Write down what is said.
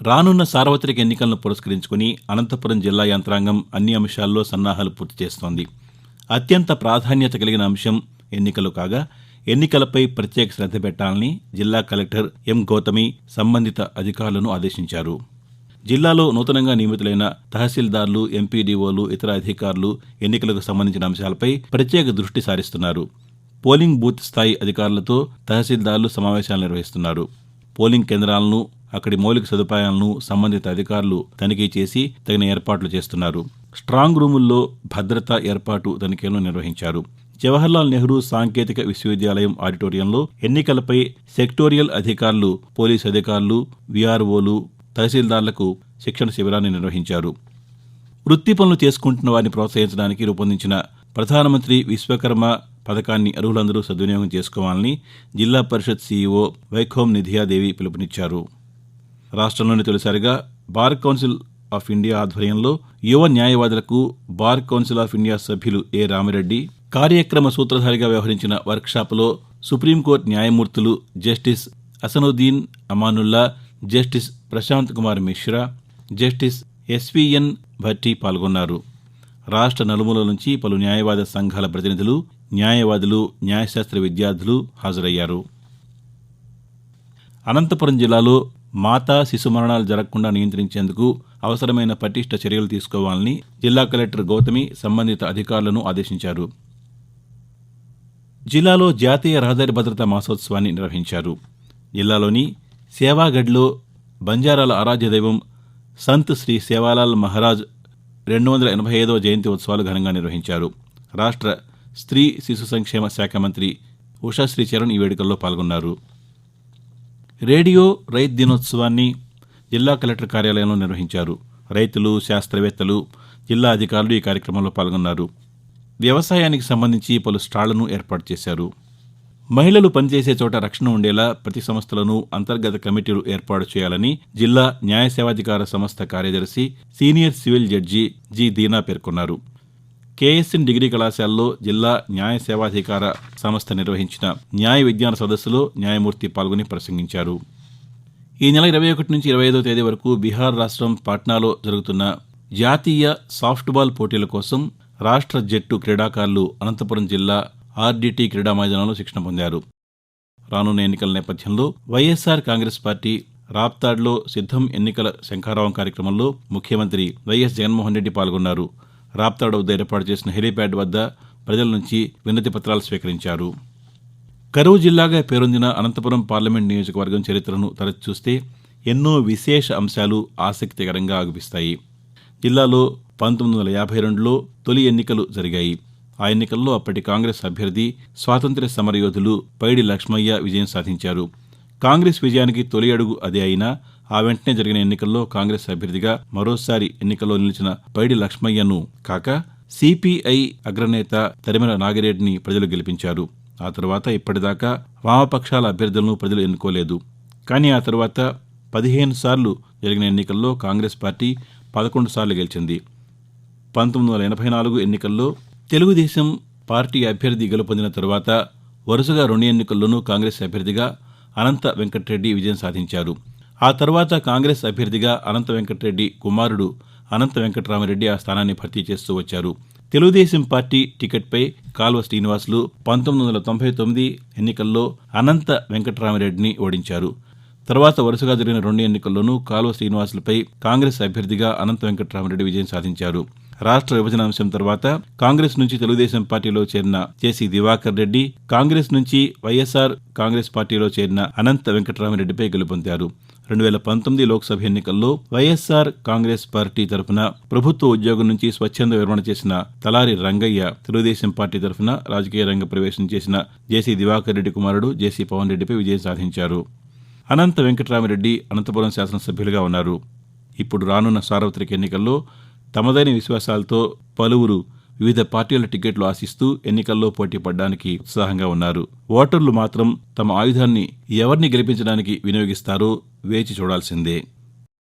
రానున్న సార్వత్రిక ఎన్నికలను పురస్కరించుకుని అనంతపురం జిల్లా యంత్రాంగం అన్ని అంశాల్లో సన్నాహాలు పూర్తి చేస్తోంది. అత్యంత ప్రాధాన్యత కలిగిన అంశం ఎన్నికలు కాగా ఎన్నికలపై ప్రత్యేక శ్రద్ధ పెట్టాలని జిల్లా కలెక్టర్ ఎం గౌతమి సంబంధిత అధికారులను ఆదేశించారు. జిల్లాలో నూతనంగా నియమితులైన తహసీల్దార్లు ఎంపీడీఓలు ఇతర అధికారులు ఎన్నికలకు సంబంధించిన అంశాలపై ప్రత్యేక దృష్టి సారిస్తున్నారు. పోలింగ్ బూత్ స్థాయి అధికారులతో తహసీల్దార్లు సమావేశాలు నిర్వహిస్తున్నారు. పోలింగ్ కేంద్రాలను అక్కడి మౌలిక సదుపాయాలను సంబంధిత అధికారులు తనిఖీ చేసి తగిన ఏర్పాట్లు చేస్తున్నారు. స్ట్రాంగ్ రూముల్లో భద్రతా ఏర్పాటు తనిఖీలను నిర్వహించారు. జవహర్లాల్ నెహ్రూ సాంకేతిక విశ్వవిద్యాలయం ఆడిటోరియంలో ఎన్నికలపై సెక్టోరియల్ అధికారులు పోలీస్ అధికారులు వీఆర్ఓలు తహసీల్దార్లకు శిక్షణ శిబిరాన్ని నిర్వహించారు. వృత్తి పనులు చేసుకుంటున్న వారిని ప్రోత్సహించడానికి రూపొందించిన ప్రధానమంత్రి విశ్వకర్మ పథకాన్ని అర్హులందరూ సద్వినియోగం చేసుకోవాలని జిల్లా పరిషత్ సీఈఓ వైఖోం నిధియాదేవి పిలుపునిచ్చారు. రాష్ట్రంలోని తొలిసారిగా బార్ కౌన్సిల్ ఆఫ్ ఇండియా ఆధ్వర్యంలో యువ న్యాయవాదులకు బార్ కౌన్సిల్ ఆఫ్ ఇండియా సభ్యులు ఏ రామిరెడ్డి కార్యక్రమ సూత్రధారిగా వ్యవహరించిన వర్క్షాప్లో సుప్రీంకోర్టు న్యాయమూర్తులు justice Ahsanuddin Amanullah justice Prashant Kumar Mishra justice SVN Bhatti పాల్గొన్నారు. రాష్ట్ర నలుమూల నుంచి పలు న్యాయవాద సంఘాల ప్రతినిధులు న్యాయవాదులు న్యాయశాస్త్ర విద్యార్థులు హాజరయ్యారు. అనంతపురం జిల్లాలో మాతా శిశు మరణాలు జరగకుండా నియంత్రించేందుకు అవసరమైన పటిష్ట చర్యలు తీసుకోవాలని జిల్లా కలెక్టర్ గౌతమి సంబంధిత అధికారులను ఆదేశించారు. జిల్లాలో జాతీయ రహదారి భద్రతా మాసోత్సవాన్ని నిర్వహించారు. జిల్లాలోని సేవాగఢ్లో బంజారాల ఆరాధ్య దైవం సంత్ శ్రీ సేవాలాల్ మహారాజ్ రెండు వందల ఎనభై ఐదవ జయంతి ఉత్సవాలు ఘనంగా నిర్వహించారు. రాష్ట్ర స్త్రీ శిశు సంక్షేమ శాఖ మంత్రి ఉషాశ్రీ చరణ్ ఈ వేడుకల్లో పాల్గొన్నారు. రేడియో రైతు దినోత్సవాన్ని జిల్లా కలెక్టర్ కార్యాలయంలో నిర్వహించారు. రైతులు శాస్త్రవేత్తలు జిల్లా అధికారులు ఈ కార్యక్రమంలో పాల్గొన్నారు. వ్యవసాయానికి సంబంధించి పలు స్టాళ్ళను ఏర్పాటు చేశారు. మహిళలు పనిచేసే చోట రక్షణ ఉండేలా ప్రతి సంస్థలను అంతర్గత కమిటీలు ఏర్పాటు చేయాలని జిల్లా న్యాయ సేవాధికార సంస్థ కార్యదర్శి senior civil judge G Deena పేర్కొన్నారు. కేఎస్ఎన్ డిగ్రీ కళాశాలలో జిల్లా న్యాయ సేవాధికార సంస్థ నిర్వహించిన న్యాయ విజ్ఞాన సదస్సులో న్యాయమూర్తి పాల్గొని ప్రసంగించారు. ఈ నెల ఇరవై ఒకటి నుంచి ఇరవై ఐదో తేదీ వరకు బీహార్ రాష్ట్రం పాట్నాలో జరుగుతున్న జాతీయ సాఫ్ట్బాల్ పోటీల కోసం రాష్ట్ర జట్టు క్రీడాకారులు అనంతపురం జిల్లా ఆర్డీటీ క్రీడా మైదానంలో శిక్షణ పొందారు. రానున్న ఎన్నికల నేపథ్యంలో వైఎస్ఆర్ కాంగ్రెస్ పార్టీ రాప్తాడ్లో సిద్ధం ఎన్నికల శంఖారావం కార్యక్రమంలో ముఖ్యమంత్రి వైఎస్ జగన్మోహన్ రెడ్డి పాల్గొన్నారు. రాప్తాడ్ వద్ద ఏర్పాటు చేసిన హెలీప్యాడ్ వద్ద ప్రజల నుంచి వినతి పత్రాలు స్వీకరించారు. కరువు జిల్లాగా పేరొందిన అనంతపురం పార్లమెంట్ నియోజకవర్గం చరిత్రను తరచి చూస్తే ఎన్నో విశేష అంశాలు ఆసక్తికరంగా ఆగుపిస్తాయి. జిల్లాలో పంతొమ్మిది వందల యాభై రెండులో తొలి ఎన్నికలు జరిగాయి. ఆ ఎన్నికల్లో అప్పటి కాంగ్రెస్ అభ్యర్థి స్వాతంత్ర్య సమరయోధులు పైడి లక్ష్మయ్య విజయం సాధించారు. కాంగ్రెస్ విజయానికి తొలి అడుగు అదే అయినా ఆ వెంటనే జరిగిన ఎన్నికల్లో కాంగ్రెస్ అభ్యర్థిగా మరోసారి ఎన్నికల్లో నిలిచిన పైడి లక్ష్మయ్యను కాక సిపిఐ అగ్రనేత తరిమల నాగిరెడ్డిని ప్రజలు గెలిపించారు. ఆ తర్వాత ఇప్పటిదాకా వామపక్షాల అభ్యర్థులను ప్రజలు ఎన్నుకోలేదు. కానీ ఆ తర్వాత పదిహేను సార్లు జరిగిన ఎన్నికల్లో కాంగ్రెస్ పార్టీ పదకొండు సార్లు గెలిచింది. పంతొమ్మిది వందల ఎనభై నాలుగు ఎన్నికల్లో తెలుగుదేశం పార్టీ అభ్యర్థి గెలుపొందిన తర్వాత వరుసగా రెండు ఎన్నికల్లోనూ కాంగ్రెస్ అభ్యర్థిగా అనంత వెంకటరెడ్డి విజయం సాధించారు. ఆ తర్వాత కాంగ్రెస్ అభ్యర్థిగా అనంత వెంకటరెడ్డి కుమారుడు అనంత వెంకటరామరెడ్డి ఆ స్థానాన్ని భర్తీ చేస్తూ వచ్చారు. తెలుగుదేశం పార్టీ టికెట్పై కాల్వ శ్రీనివాసులు పంతొమ్మిది వందల తొంభై తొమ్మిది ఎన్నికల్లో అనంత వెంకటరామరెడ్డిని ఓడించారు. తర్వాత వరుసగా జరిగిన రెండు ఎన్నికల్లోనూ కాల్వ శ్రీనివాసులపై కాంగ్రెస్ అభ్యర్థిగా అనంత వెంకటరామరెడ్డి విజయం సాధించారు. రాష్ట్ర విభజన అంశం తర్వాత కాంగ్రెస్ నుంచి తెలుగుదేశం పార్టీలో చేరిన జేసీ దివాకర్ రెడ్డి కాంగ్రెస్ నుంచి వైఎస్ఆర్ కాంగ్రెస్ పార్టీలో చేరిన అనంత వెంకటరామరెడ్డిపై గెలుపొందారు. రెండు వేల పంతొమ్మిది లోక్సభ ఎన్నికల్లో వైఎస్ఆర్ కాంగ్రెస్ పార్టీ తరఫున ప్రభుత్వ ఉద్యోగం నుంచి స్వచ్ఛంద విరమణ చేసిన తలారి రంగయ్య తెలుగుదేశం పార్టీ తరఫున రాజకీయ రంగ ప్రవేశం చేసిన జేసీ దివాకర్ రెడ్డి కుమారుడు జేసీ పవన్ రెడ్డిపై విజయం సాధించారు. అనంత వెంకటరామిరెడ్డి అనంతపురం శాసనసభ్యులుగా ఉన్నారు. ఇప్పుడు రానున్న సార్వత్రిక ఎన్నికల్లో తమదైన విశ్వాసాలతో పలువురు వివిధ పార్టీల టికెట్లు ఆశిస్తూ ఎన్నికల్లో పోటీ పడడానికి ఉత్సాహంగా ఉన్నారు. ఓటర్లు మాత్రం తమ ఆయుధాన్ని ఎవరిని గెలిపించడానికి వినియోగిస్తారో వేచి చూడాల్సిందే.